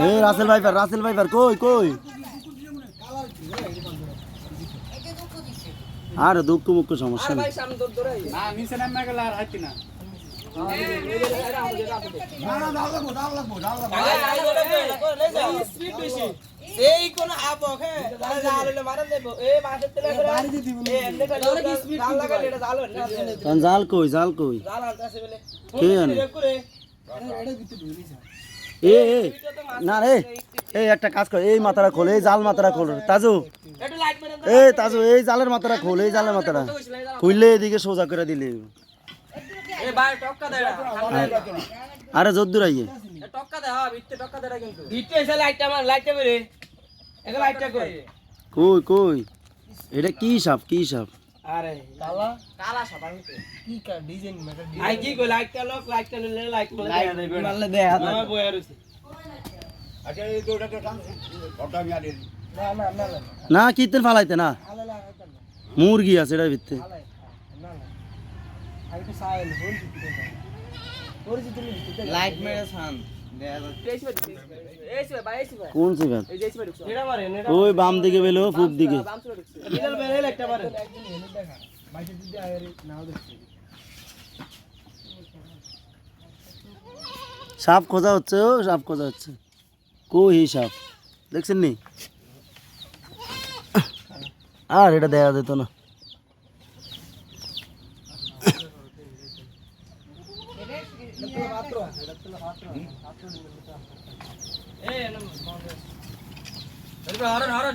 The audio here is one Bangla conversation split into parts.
মনে রাসেল ভাইপার রাসেল ভাইপার কই কই আর দুঃখ মুখ্য সমস্যা জাল জাল কই জাল কই? এ এ, না রে এই একটা কাজ কর, এই মাথাটা খোল, এই জাল মাথাটা খোল, তাজু। এই তাজু, এই জালের মাথাটা খোল, এই জালের মাথাটা। খুললে এদিকে সোজা করে দিলে। আরে জোর আইয়ে। এ টক্কা দে হ্যাঁ কই কই? এটা কি সাপ কি সাপ? আরে কালা। কালা সাদা ভিতরে কি কা ডিজাইন মেটা আই কি কই লাইটটা লোক লাইটটা নিলে লাইট মারলে দে হাত আমার বইয়া রইছে। আচ্ছা এই দুটো তো টান ওটা আমি আনি না না না না। না কীর্তন ফালাইতে না? আলে লাগা এটা না মুরগি আছে এটার ভিতরে আলে না না আই তো সাইল হল দিতে তোর জিতে দিতে লাইট মেরে সান এসে এসে ভাই এসে ভাই কোন সিগার এই যে এসে ভাই এটা মারে এটা ওই বাম দিকে বেলো পূব দিকে বাম চলে ঢুকছে ডিজেল মেরে লাইটটা মারে একদিন হেলে দেখা বাইরে দিতে আরে নাও দেখছি সাপ খোঁজা হচ্ছে ও সাপ খোঁজা হচ্ছে কই এই সাপ দেখছেন নি আর এটা দেখা যেত না হরন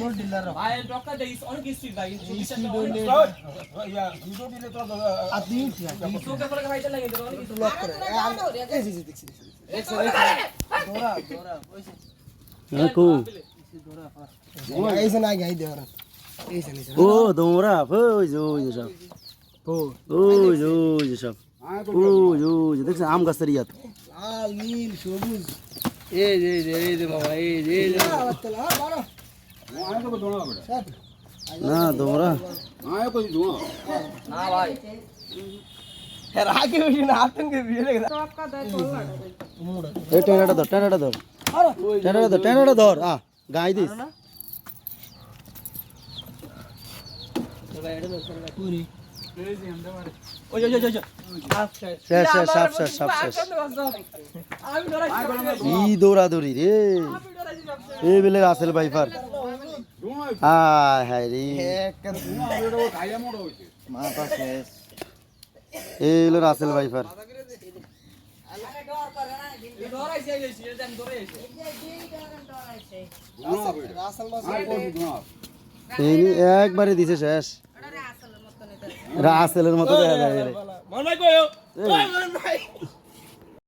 দোল ডিলার ভাই টক্কা দেইস অনেক স্পিড ভাই ইয়া দুটো দিলে তো আদি তোকে পরে ভাই লাগে তো অনেক লক করে এই জি জি দেখছি দোরা দোরা ওইছে কো এইছে না গাই দে ওরা এইছে নিছে ও তোমরা ওই যে ওই যে সব ও ওই যে ওই যে সব ওই ওই যে দেখছেন আম গাছের ইয়াত লাল নীল সবুজ এই যে এই যে এই যে বাবা এই যে এই যে আতলা বড় আয় তো দোনা বড় স্যার না তোমরা আয় কই দোনা না ভাই রাগে বেশি না আতঙ্কে বিয়ে লাগে এই টেনাটা ধর টেনাটা ধর টেনাটা ধর টেনাটা ধর আ গাই দিস পুরি ওই ওই ওই ওই শেষ শেষ সাপ শেষ হায় হায় রে মাথা শেষ। এই হলো রাসেল নি একবারে দিছে শেষ। রাসেলের মতো দেখা যায়।